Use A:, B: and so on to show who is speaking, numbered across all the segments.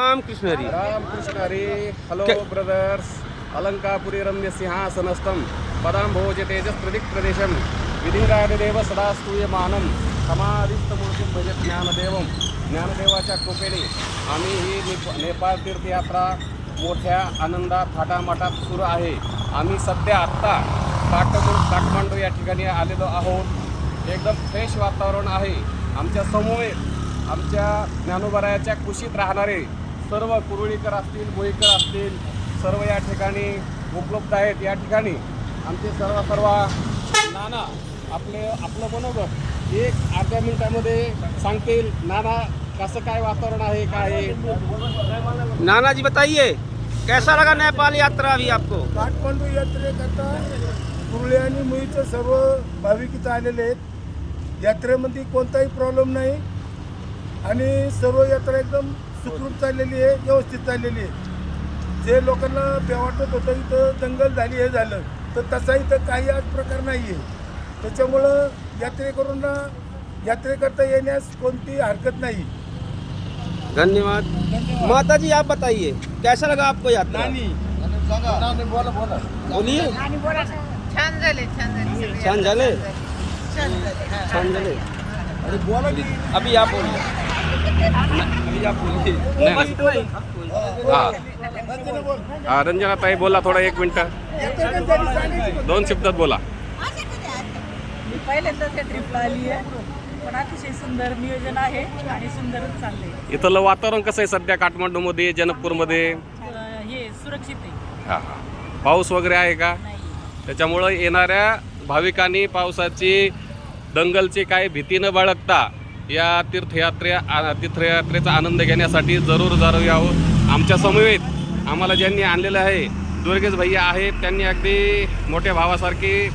A: Ram Krishna Hari.
B: Ramkrishna Hari. Hello brothers Alankapuri रम्य सिंहासनस्थम पदांभोज तेजस प्रदिक प्रदेशम विधिंगादेव सदा स्तूयमानम समाधिस्तमूर्ती भज ज्ञानदेवम। ज्ञानदेवाच्या कृपेने आम्ही ही नेप- नेपाळ तीर्थयात्रा मोठ्या आनंदात थाटामाटात सुरू आहे. आम्ही सध्या आत्ता काठमंडू काठमांडू या ठिकाणी आलेलो आहोत. एकदम फ्रेश वातावरण आहे. आमच्यासमोर आमच्या ज्ञानोबरायाच्या कुशीत राहणारे सर्व कुरुळीकर असतील बोईकर असतील सर्व या ठिकाणी उपलब्ध आहेत. या ठिकाणी आमचे सर्व सर्व नाना आपले आपलं मनोगत एक अर्ध्या मिनिटामध्ये सांगतील नाना कसं काय वातावरण आहे काय आहे?
A: नाना जी बताइए कैसा लगा नेपाल यात्रा अभी आपको?
C: काठमांडू यात्रेकरता कुर्ळे आणि मुळीचे सर्व भाविक इथं आलेले आहेत. यात्रेमध्ये कोणताही प्रॉब्लेम नाही. आणि सर्व यात्रा एकदम सुखरूप चाललेली आहे व्यवस्थित चाललेली आहे. जे लोकांना भ्या वाटत होतं इथं दंगल झाली हे झालं तर तसा इथं काही आज प्रकार नाही आहे त्याच्यामुळं यात्रेकरूंना यात्रेकरता येण्यास कोणती हरकत नाही.
A: धन्यवाद. माता जी आप बताइए कैसा लगा आपको यात्रा? बोलिए।
D: आणि बोला. छान झाले छान झाले.
A: छान झाले?
D: छान झाले.
A: छान झाले. अभी आप बोलिए अभी आप बोलिए.
B: हा हा रंजनाताई बोला थोडा एक मिनटं. दोन शब्दात बोला.
E: मी पहिल्यांदाच या ट्रिपला आली आहे. पण अतिशय सुंदर नियोजन आहे आणि सुंदरच चाललंय.
B: इथलं वातावरण कसं आहे सध्या? काठमांडूमध्ये जनकपूरमध्ये?
E: अं, हे सुरक्षित आहे.
B: हा हा. पाऊस वगैरे आहे का? त्याच्यामुळं येणाऱ्या भाविकांनी पावसाची दंगलची काही भीती न बाळगता या तीर्थयात्रे आ- तीर्थयात्रेचा आनंद घेण्यासाठी जरूर जरूर यावं आमच्या समवेत आम्हाला ज्यांनी आणलेलं आहे दुर्गेश भैया आहेत त्यांनी अगदी मोठ्या भावासारखी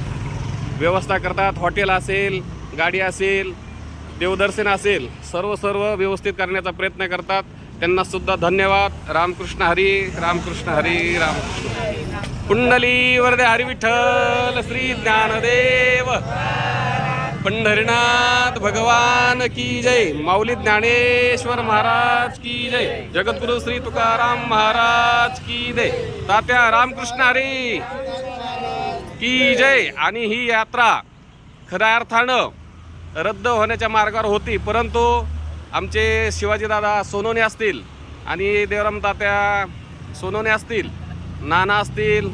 B: व्यवस्था करतात. हॉटेल असेल गाडी असेल देवदर्शन असेल सर्व सर्व व्यवस्थित करण्याचा प्रयत्न करतात. त्यांना सुद्धा धन्यवाद. रामकृष्ण हरी रामकृष्ण हरी रामकृष्ण. कुंडली वरदे हरी विठ्ठल श्री ज्ञानदेव. पंढरीनाथ भगवान की जय. माऊली ज्ञानेश्वर महाराज की जय. जगद्गुरु श्री तुकाराम महाराज की जय. तात्या रामकृष्ण हरी की जय. आणि ही यात्रा खऱ्या अर्थानं रद्द होण्याच्या मार्गावर होती. परंतु आमचे शिवाजीदादा सोनोने असतील आणि देवराम तात्या सोनोने असतील नाना असतील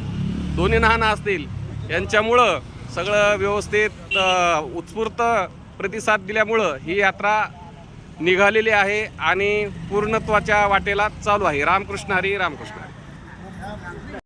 B: दोन्ही नाना असतील यांच्यामुळं सगळं व्यवस्थित उत्स्फूर्त प्रतिसाद दिल्यामुळं ही यात्रा निघालेली आहे आणि पूर्णत्वाच्या वाटेला चालू आहे. रामकृष्ण हरी रामकृष्ण हरी.